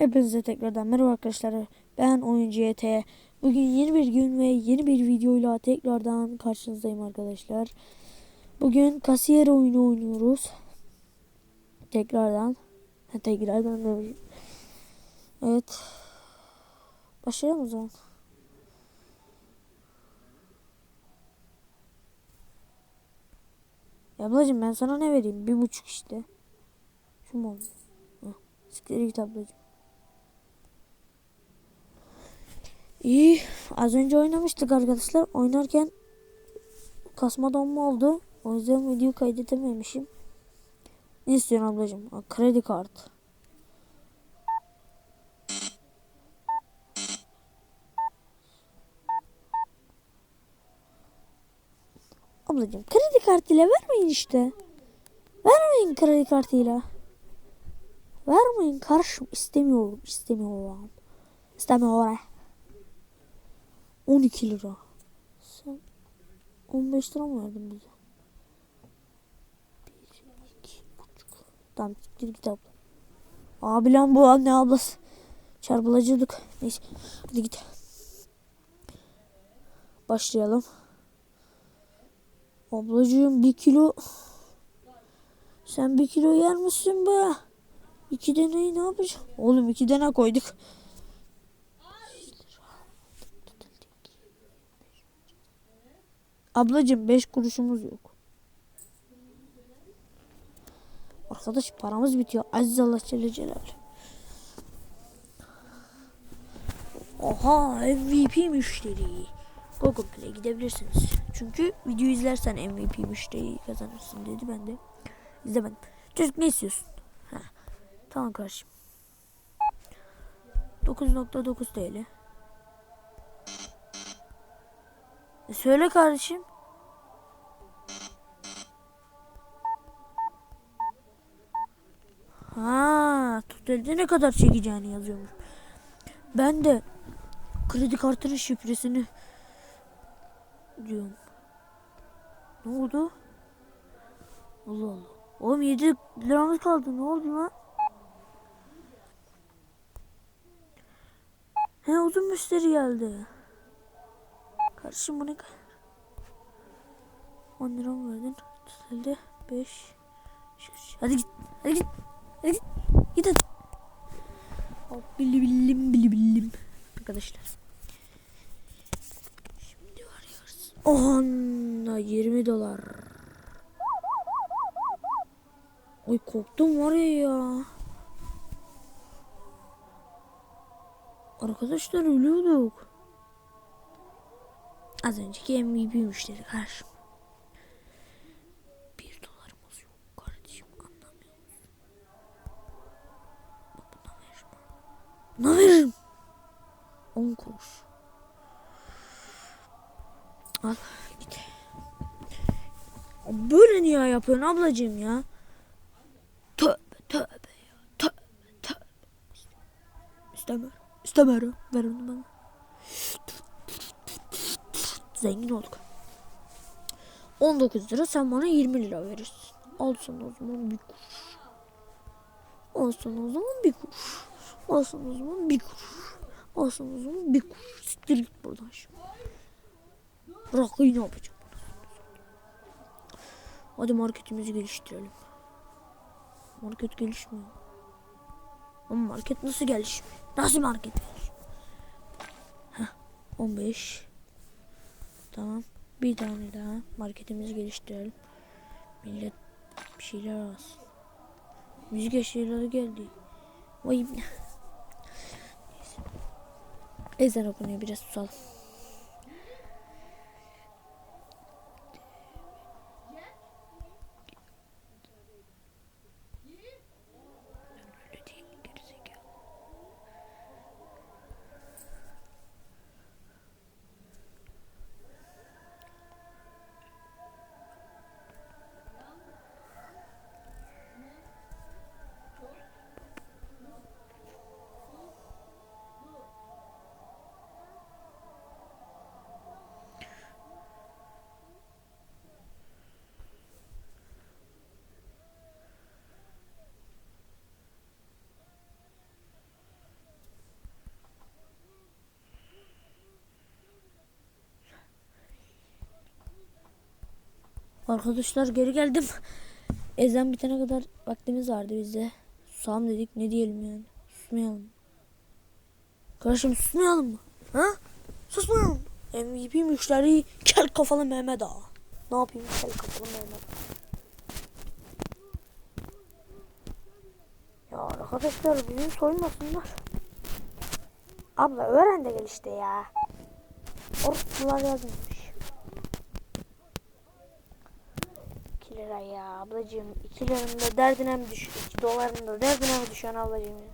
Hepinize tekrardan merhaba arkadaşlar. Ben oyuncu YT. Bugün yeni bir gün ve yeni bir videoyla tekrardan karşınızdayım arkadaşlar. Bugün kasiyer oyunu oynuyoruz. Tekrardan. Tekrardan da- Evet. Başlayalım o zaman. Ablacım ben sana ne vereyim? Bir buçuk işte. Şu mu oldu? Git ablacım. İyi. Az önce oynamıştık arkadaşlar. Oynarken kasma donma oldu. O yüzden video kaydedememişim. Ne istiyorsun ablacığım? Kredi kartı. Ablacığım kredi kartıyla vermeyin işte. Vermeyin kredi kartıyla. Vermeyin karşım istemiyorum istemiyorum. İstemiyorum. 12 lira. Sen 15 lira mı verdin bize? 1, 2, buçuk. Tamam siktir git abla. Abi lan bu anne ablası. Çarpılacaktık. Neyse hadi git. Başlayalım. Ablacığım bir kilo. Sen bir kilo yer misin be? İki deneyi ne yapacağım? Oğlum iki dene koyduk. Ablacığım 5 kuruşumuz yok. Arkadaş paramız bitiyor. Aziz Allah Celle Celaluhu. Oha MVP müşteri. Google Play gidebilirsiniz. Çünkü video izlersen MVP müşteri kazanırsın dedi ben de. İzlemedim. Çocuk ne istiyorsun? Ha. Tamam kardeşim. 9.9 TL. E söyle kardeşim. Ha, totalde ne kadar çekeceğini yazıyormuş. Ben de kredi kartının şifresini diyorum. Ne oldu? Allah Allah. Oğlum 7 liramız kaldı. Ne oldu lan? He uzun müşteri geldi. Kardeşim bu ne kadar? 10 lira mı verdin? Totalde 5. Hadi git. Hadi git. Hadi git. Git hadi. Hop, Billi billim billi billim. Arkadaşlar. Şimdi arıyoruz. Oha 20 dolar. Oy korktum var ya. Arkadaşlar ölüyorduk. Az önceki MVP müşteri karşı. Bir dolarımız yok kardeşim anlamıyor musun? Bak buna veririm. Buna veririm. On kuruş. Al git. Böyle niye yapıyorsun ablacığım ya? Tövbe tövbe ya. Tövbe tövbe. İstemiyorum. İstemiyorum. Ver onu bana. Zengin olduk. 19 lira sen bana 20 lira verirsin. Al o zaman bir kuruş. Al o zaman bir kuruş. Al o zaman bir kuruş. Al o zaman bir kuruş. Siktir git buradan şimdi. Rakıyı ne yapacağım? Hadi marketimizi geliştirelim. Market gelişmiyor. Ama market nasıl gelişmiyor? Nasıl market gelişmiyor? Heh, 15. Tamam. Bir tane daha marketimizi geliştirelim. Millet bir şeyler alsın. Müzik eşyaları geldi. Vay. Ezan okunuyor biraz susalım. Arkadaşlar geri geldim. Ezan bitene kadar vaktimiz vardı bizde. Susam dedik ne diyelim yani. Susmayalım. Kardeşim susmayalım mı? Ha? Susmayalım. MVP müşteri kel kafalı Mehmet Ağa. Ne yapayım kel kafalı Mehmet Ağa. Ya arkadaşlar bizi soymasınlar. Abla öğren de gel işte ya. Ortalar yazmış. 2 lira ya ablacığım. 2 liranın da derdine mi düşüyor? 2 doların da derdine mi düşüyorsun ablacığım ya?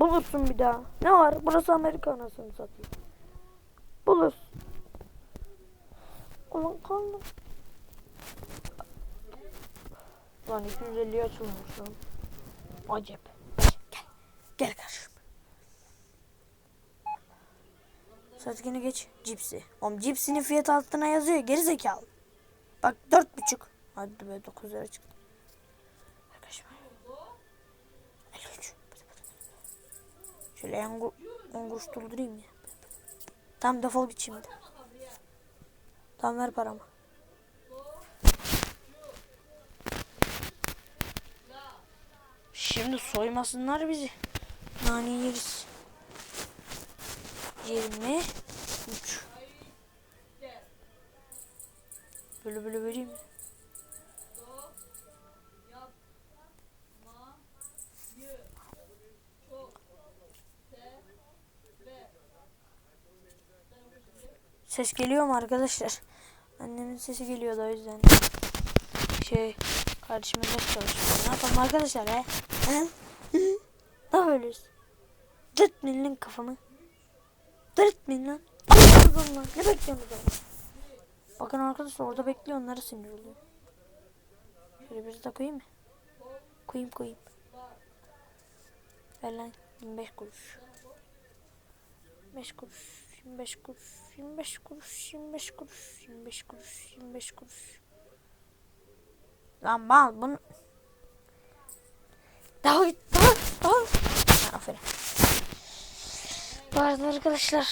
Bulursun bir daha. Ne var? Burası Amerika anasını satayım. Bulursun. Ulan kaldım. Lan 250 açılmış lan. Acep. Gel. Gel kardeşim. Satkini geç. Cipsi. Oğlum cipsinin fiyat altına yazıyor. Geri zekalı. Bak dört buçuk. Hadi be dokuz lira çıktı. Arkadaşım. 53. Şöyle yangur, yanguruş doldurayım ya. Tamam defol git şimdi. Tamam ver paramı. Şimdi soymasınlar bizi. Nane yeriz. 23 Böyle böyle vereyim mi? Ses geliyor mu arkadaşlar? Annemin sesi geliyordu o yüzden. Şey kardeşime ders çalışıyor. Ne yapalım arkadaşlar he? Ne yapıyoruz? Dırtmayın lan kafamı. Dırtmayın lan. Allah'ım lan. Ne bekliyorsunuz oğlum? Bakın arkadaşlar orada bekliyor onları sinir. Şöyle bir de koyayım mı? Koyayım koyayım. Ver lan 25 kuruş. 25 kuruş. 25 kuruş. 25 kuruş. 25 kuruş. 25 kuruş. 25 kuruş. Lan mal bunu. Daha. Daha. Daha. Ha, aferin. Bu arkadaşlar.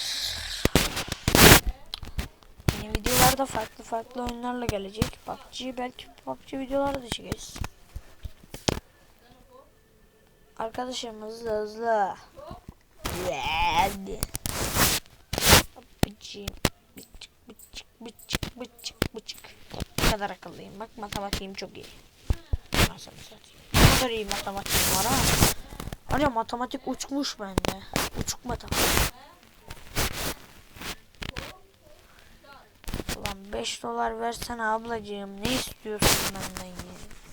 Yeni videolarda farklı farklı oyunlarla gelecek. PUBG belki PUBG videoları da çekeriz. Arkadaşım hızlı hızlı. Hadi. Bıcık bıcık bıcık bıcık bıcık bıcık. Ne kadar akıllıyım. Bak matematiğim çok iyi. Nasıl satayım. Kadar iyi matematiğim var ha. Hani matematik uçmuş bende. Uçuk matematik. Ulan 5 dolar versene ablacığım. Ne istiyorsun benden ya?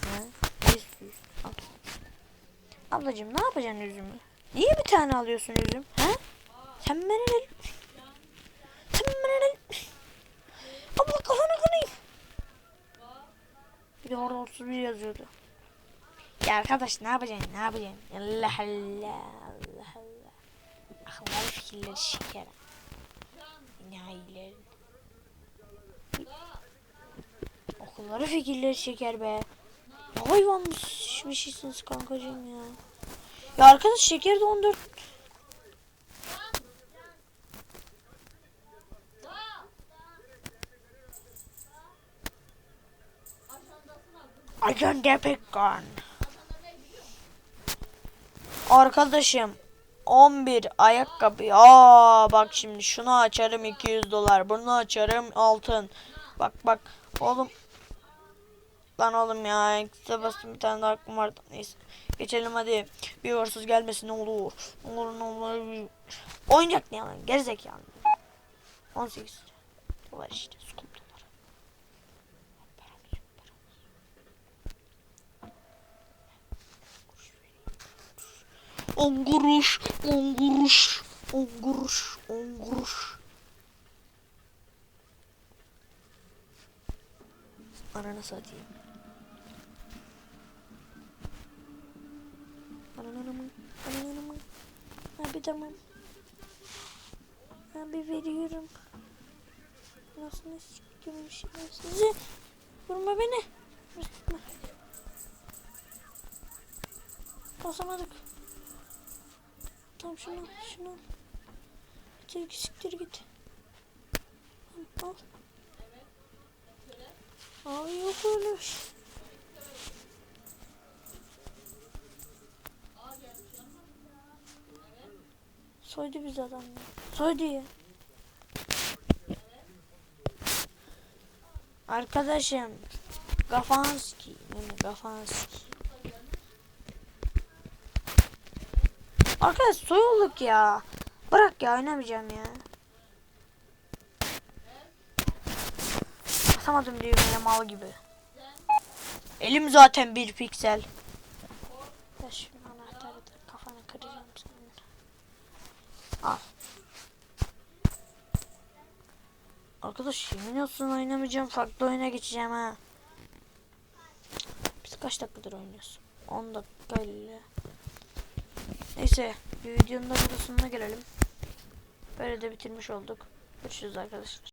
Ha? Ne istiyorsun? Al. Ablacığım ne yapacaksın üzümü? Niye bir tane alıyorsun üzüm? Ha? Sen bana ne? Sen bana ne? Abla kafanı kırayım. Bir de orada 31 yazıyordu. Ya arkadaş ne yapacaksın? Ne yapacaksın? Allah Allah. Allah Allah. Akılları fikirleri şeker. Nailerin. Okulları fikirleri şeker be. Ne hayvanmış bir şeysiniz kankacığım ya. Ya arkadaş şeker de 14. Ajan Depekkan. Arkadaşım 11 ayakkabı. Aa bak şimdi şunu açarım 200 dolar. Bunu açarım altın. Bak bak oğlum. Lan oğlum ya ikisi bastım bir tane daha aklım vardı. Neyse. Geçelim hadi. Bir hırsız gelmesin ne olur. Ne olur ne olur. Oyuncak ne lan gerizekalı. 18 dolar işte. Scoop 10 kuruş, 10 kuruş, 10 kuruş, 10 kuruş. Ananı satayım. Ananamı, ananamı. Abi tamam. Abi veriyorum. Nasıl ne sikiyormuşum sizi. Vurma beni. Basamadık. Tamam şunu şunu al. Siktir, git. Al. Ay yok öyle şey. Soydu biz adamı. Soydu ya. Arkadaşım. Gafanski. Yani Gafanski. Arkadaş soyulduk ya. Bırak ya oynamayacağım ya. Basamadım düğmeye mal gibi. Elim zaten bir piksel. Ya şu anahtarı da kafana kıracağım senin. Al. Arkadaş yemin olsun oynamayacağım. Farklı oyuna geçeceğim ha. Biz kaç dakikadır oynuyoruz? 10 dakika ile. Neyse bir videonun da sonuna gelelim. Böyle de bitirmiş olduk. Görüşürüz arkadaşlar.